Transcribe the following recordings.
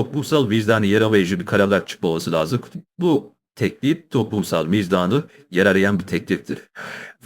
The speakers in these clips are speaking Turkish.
toplumsal vicdanı yer arayıcı bir kararlar çıkmaması lazım. Bu teklif toplumsal vicdanı yer arayan bir tekliftir.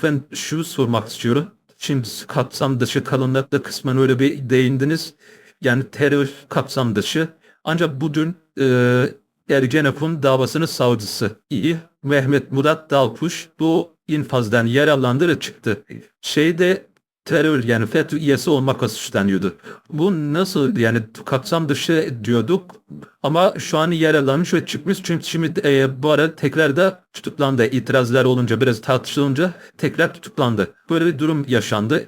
Ben şu sormak istiyorum. Şimdi kapsam dışı kalınlıkta kısmen öyle bir değindiniz. Yani terör kapsam dışı. Ancak bugün e, Ergenekon davasının savcısı iyi Mehmet Murat Dalkuş bu infazdan yararlandıra çıktı. Şeyde terör yani FETÖ üyesi olmakla suçlanıyordu. Bu nasıl yani kapsam dışı diyorduk ama şu an yararlanmış ve çıkmış çünkü şimdi e, bu ara tekrar da tutuklandı. İtirazlar olunca biraz tartışılınca tekrar tutuklandı. Böyle bir durum yaşandı.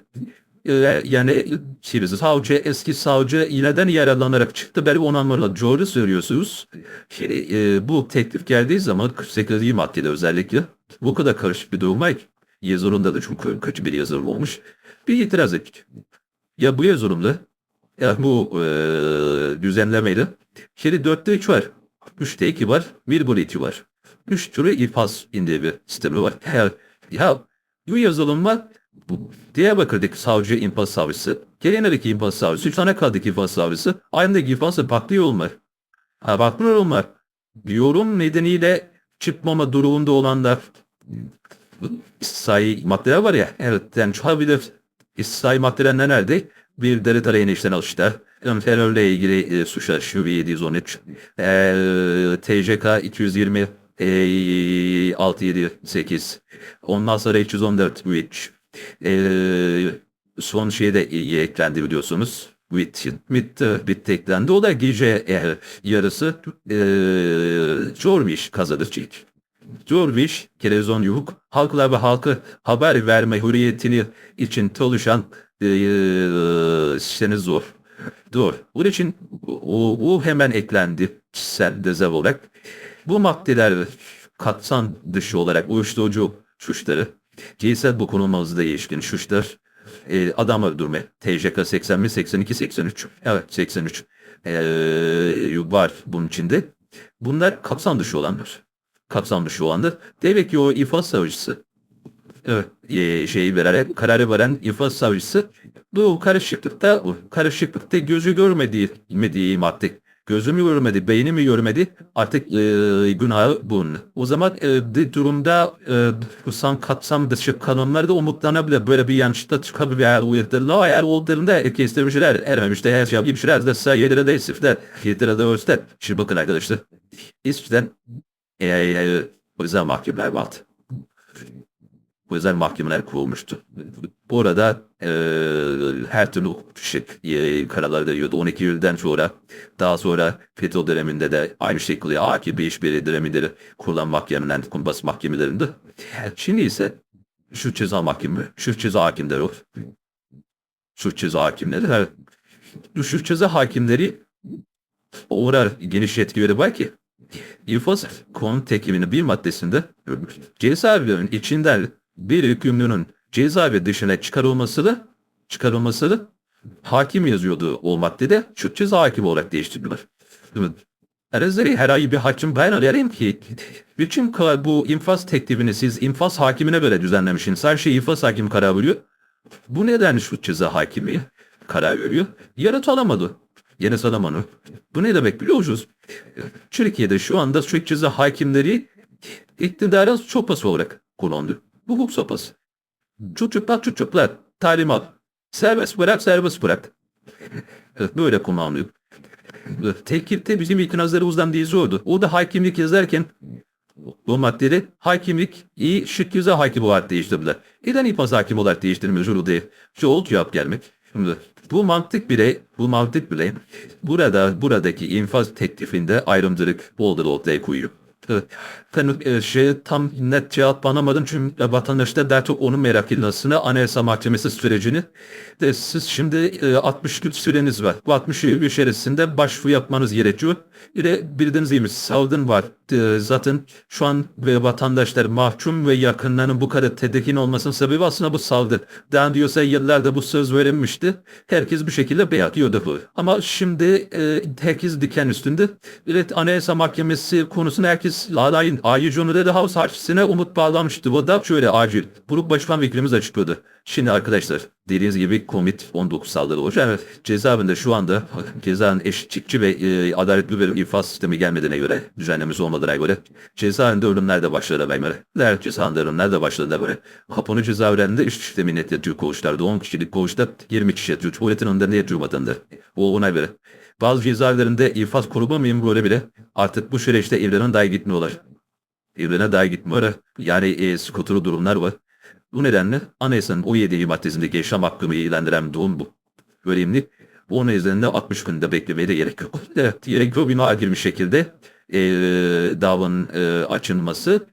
E, yani şimdi savcı eski savcı ileden yararlanarak çıktı. Böyle onanlarla doğru söylüyorsunuz. Şimdi, e, bu teklif geldiği zaman 48. maddede özellikle bu kadar karışık bir durum var ki yazılımda da çok kötü bir yazılım olmuş. Bir itiraz ettik. Ya bu yazılımda ya bu e, düzenlemeyle şimdi 4'te 3 var. 3'te 2 var. 1 bölü 2 var. 3 türlü ifaz indiği bir sistemi var. Ya, ya bu yazılım var. Bu Diyarbakır'daki savcı infaz savcısı, Kenya'daki infaz savcısı, Çanakkale'deki infaz savcısı, aynı infazla farklı yorumlar. Ha, farklı yorumlar. Yorum nedeniyle çıkmama durumunda olanlar istisnai maddeler var ya. Evet yani çıkabilir. İstisnai maddeler nelerdi? Bir deri tarayın işten alışlar. Terörle ilgili e, suçlar şu 713. E, TCK 220 e, 678. Ondan sonra 314 3. E, son şeyde e, eklendi biliyorsunuz. Bit, bit, bit eklendi. O da gece e, yarısı e, Jorviş kazanır. Jorviş, televizyon yok, halkla ve halkı haber verme hürriyetini için çalışan e, işiniz zor. Dur. Bunun için o, o hemen eklendi kişisel dezav olarak. Bu maddeler katsan dışı olarak uyuşturucu suçları, cinsel dokunulmazlığa ilişkin suçlar, e, adam öldürme, TCK 81, 82, 83. Evet 83. E, var bunun içinde. Bunlar kapsam dışı olanlar. Kapsam dışı olanlar. Demek ki o infaz savcısı e, şeyi vererek kararı veren infaz savcısı bu karışıklıkta bu karışıklıkta gözü görmediği bilmediği madde gözümü görmedi, beynimi görmedi. Artık e, günahı bunun. O zaman e, de durumda e, san kapsam dışı kanunlarda umutlanabilir. Böyle bir yanlışta çıkabilir. Eğer uyarılarla eğer olduğunda herkes demişler. Ermemişte her şey yapmışlar. Sayıları da sifler. Yedire de ölçüler. Şimdi bakın arkadaşlar. İsviçre'den e, yüzden mahkumlar vardı özel mahkemeler kurulmuştu. Bu arada e, her türlü şey, e, kararlar veriyordu. 12 yıldan sonra daha sonra FETÖ döneminde de aynı şekilde AKP işbirliği döneminde kurulan mahkemeler, kumpas mahkemelerinde. Şimdi ise şu ceza mahkeme, şu ceza hakimleri, şu ceza hakimleri, şu ceza hakimleri o kadar geniş yetkileri var ki İnfaz konu tekiminin bir maddesinde cezaevlerinin içinden bir hükümlünün cezaevi dışına çıkarılması da çıkarılması da hakim yazıyordu o maddede şu ceza hakim olarak değiştirdiler. Erzeri her ay bir hakim ben ararım ki bütün bu infaz teklifini siz infaz hakimine göre düzenlemişsiniz. Her şey infaz hakim karar veriyor. Bu neden şu ceza hakimi karar veriyor? Yanıt alamadı. Yanıt alamadı. Bu ne demek biliyor musunuz? Türkiye'de şu anda şu ceza hakimleri iktidarın sopası olarak kullandı. Hukuk sopası. Çocuklar çocuklar. Talimat. Serbest bırak serbest bırak. Böyle kullanılıyor. Tekilde bizim itirazlarımızdan değil zordu. O da hakimlik yazarken bu maddeleri hakimlik iyi şık yüze hakim olarak değiştirdiler. Neden infaz hakim olarak değiştirmiyor diye. Şu oldu cevap gelmek. Şimdi bu mantık bile, bu mantık bile burada buradaki infaz teklifinde ayrımcılık bol ortaya koyuyor. Ben şey tam net cevap alamadım çünkü vatandaşlar daha çok onu merak etmesine anayasa mahkemesi sürecini de siz şimdi 60 gün süreniz var. Bu 60 gün içerisinde başvuru yapmanız gerekiyor. Bir de bildiğiniz gibi salgın var. Zaten şu an ve vatandaşlar mahkum ve yakınlarının bu kadar tedirgin olmasının sebebi aslında bu salgın. Daha diyorsa yıllarda bu söz verilmişti. Herkes bir şekilde beğeniyordu bu. Ama şimdi herkes diken üstünde. Evet anayasa mahkemesi konusunda herkes adayın Ayrıca onu da House Harçsine umut bağlamıştı. Bu da şöyle acil. Grup Başkan Vekilimiz açıkladı. Şimdi arkadaşlar dediğiniz gibi Covid-19 saldırı olacak. Evet, cezaevinde şu anda cezaevin eşitlikçi ve e, adaletli bir infaz sistemi gelmediğine göre, düzenlemesi olmadığına göre cezaevinde ölümler de başladı göre. Der cezaevinde ölümler de başladı böyle. Kapını cezaevlerinde iş sistemi yatıyor koğuşlarda. 10 kişilik koğuşta 20 kişi yatıyor. Tuvaletin önünde ne yatıyor vatanda? O ona göre. Bazı cezaevlerinde infaz koruma memurları bile artık bu süreçte evlerine dahi gitmiyorlar. Evlerine dahi gitmiyorlar. Yani e, skoturu durumlar var. Bu nedenle anayasanın 17. maddesindeki yaşam hakkını ilandıran durum bu. Önemli. Bu nedenle 60 günde beklemeye de gerek yok. Evet, gerek yok. Bina girmiş şekilde e, davanın e, açılması.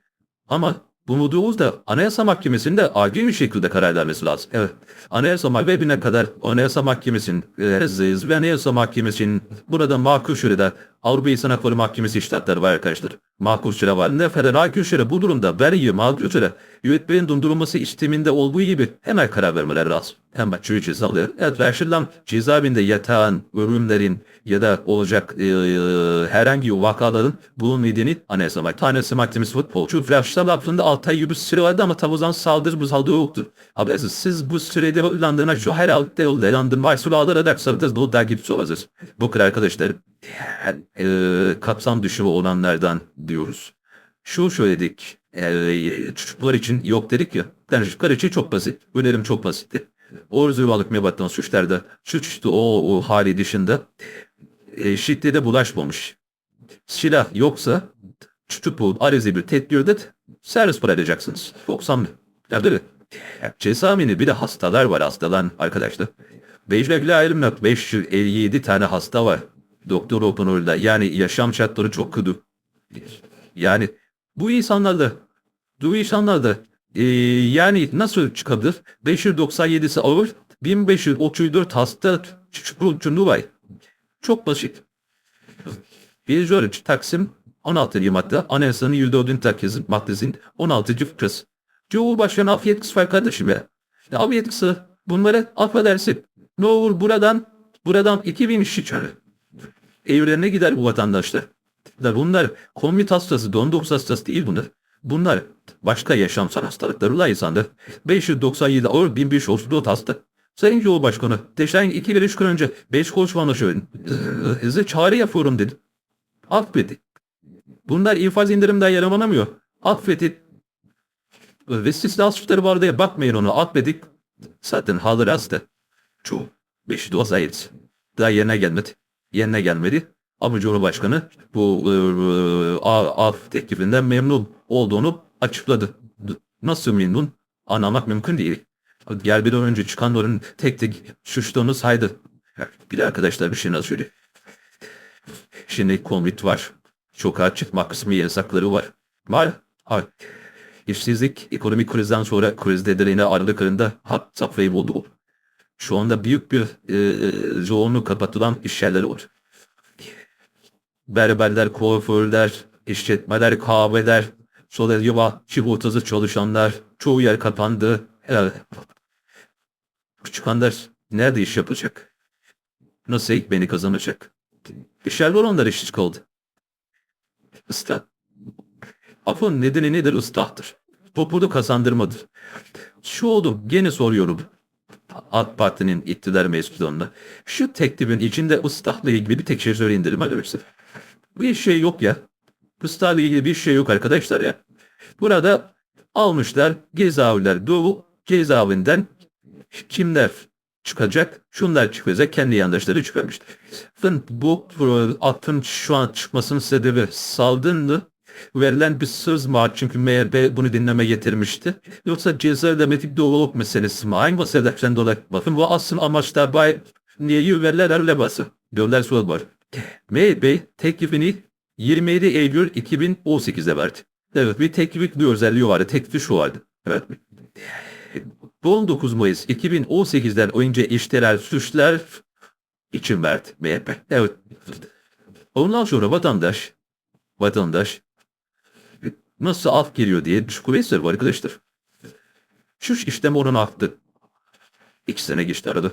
Ama bu mutluluğuz da Anayasa Mahkemesi'nin de acil bir şekilde karar vermesi lazım. Evet. Anayasa Mahkemesi'ne kadar Anayasa Mahkemesi'nin e, ve Anayasa Mahkemesi'nin burada makul sürede Avrupa İnsan Hakları Mahkemesi iştahatları var arkadaşlar. Süre var. Ne federal süre bu durumda makul süre yönetmenin dondurulması isteminde olduğu gibi hemen karar vermeleri lazım. Hemen çünkü cezalı. Evet Raşid'den cezaevinde yatağın, ölümlerin ya da olacak e, e, herhangi vakaların bunun nedeni Anayasa Mahkemesi. Anayasa Mahkemesi futbolcu. Raşid'den aklında 6 ay gibi süre vardı ama tavuzdan saldırı bu saldırı yoktu. Habersiz siz bu sürede uylandığına şu herhalde uylandırma sulaları ederseniz bu da gibi olacağız. Bu kadar arkadaşlar e, kapsam dışı olanlardan diyoruz. Şu söyledik. E, çocuklar için yok dedik ya. Yani çocuklar için çok basit. Önerim çok basitti. Orzu balık mebattan suçlarda suçtu o, o hali dışında e, şiddete bulaşmamış. Silah yoksa tutup arizi bir tedbirde servis edeceksiniz. 90 ya değil mi? Cesamini bir de hastalar var hastalan arkadaşlar. Beyşlekli ayrımla 557 tane hasta var. Doktor Openur'da yani yaşam şartları çok kötü. Yani bu insanlarda bu insanlarda e, yani nasıl çıkabilir? 597'si ağır 1534 hasta çukurcunu var. Çok basit. Bir şöyle Taksim 16. madde Anayasanın 104. takkesi maddesinin 16. fıkrası. Cumhurbaşkanı af yetkisi var kardeşim ya. af yetkisi bunları affedersin. Ne olur buradan buradan 2000 işçi çağır. Evlerine gider bu vatandaşlar. Bunlar komit hastası, 19 hastası değil bunlar. Bunlar başka yaşamsal hastalıkları var insanda. 597 ağır 1534 hasta. Sayın Cumhurbaşkanı, geçen 2 3 gün önce 5 konuşmanı şöyle size çağrı yapıyorum dedi. Affedin. Bunlar infaz indirimden yaramanamıyor. Affedin. Ve istisna suçları var diye bakmayın ona. Affedik. Zaten hazır hasta. Çoğu. 5 doz ayet. Daha yerine gelmedi. Yerine gelmedi. Ama Cumhurbaşkanı bu e, af teklifinden memnun olduğunu açıkladı. Nasıl memnun? Anlamak mümkün değil. Gel bir an önce çıkanların tek tek suçluğunu saydı. Bir de arkadaşlar bir şey nasıl söyleyeyim. Şimdi komit var. Sokağa çıkma kısmı yasakları var. Var. Var. İşsizlik ekonomik krizden sonra kriz dediğine Aralık ayında hat safhayı buldu. Şu anda büyük bir e, yoğunluk kapatılan iş yerleri var berberler, kuaförler, işletmeler, kahveler, sonra yuva çivotası çalışanlar, çoğu yer kapandı. Herhalde. Çıkanlar nerede iş yapacak? Nasıl ekmeğini kazanacak? İşler var onlar işsiz kaldı. Islah. Afın nedeni nedir? Islahtır. Populu kazandırmadır. Şu oldu, gene soruyorum. AK Parti'nin iktidar mensuplarına. Şu teklifin içinde ıslahla ilgili bir tek şey. Hadi öyleyse. Bir şey yok ya. Kıstarla ilgili bir şey yok arkadaşlar ya. Burada almışlar cezaeviler Doğu cezaevinden kimler çıkacak? Şunlar çıkacak. Kendi yandaşları çıkarmışlar. Bu atın şu an çıkmasının sebebi saldındı. Verilen bir söz mü? Çünkü MHP bunu dinleme getirmişti. Yoksa cezaevde metik doğruluk meselesi mi? Aynı sebepten dolayı. Bakın bu asıl amaçlar bay niye verilen öyle basın. Diyorlar soru var. Bey teklifini 27 Eylül 2018'de verdi. Evet bir teklif bir özelliği vardı. Teklifi şu vardı. Evet. Bu 19 Mayıs 2018'den önce iştiral suçlar için verdi MHP. Evet. Ondan sonra vatandaş vatandaş nasıl af geliyor diye kuvvetler var arkadaşlar. Şu işlem oranı arttı. İki sene geçti arada.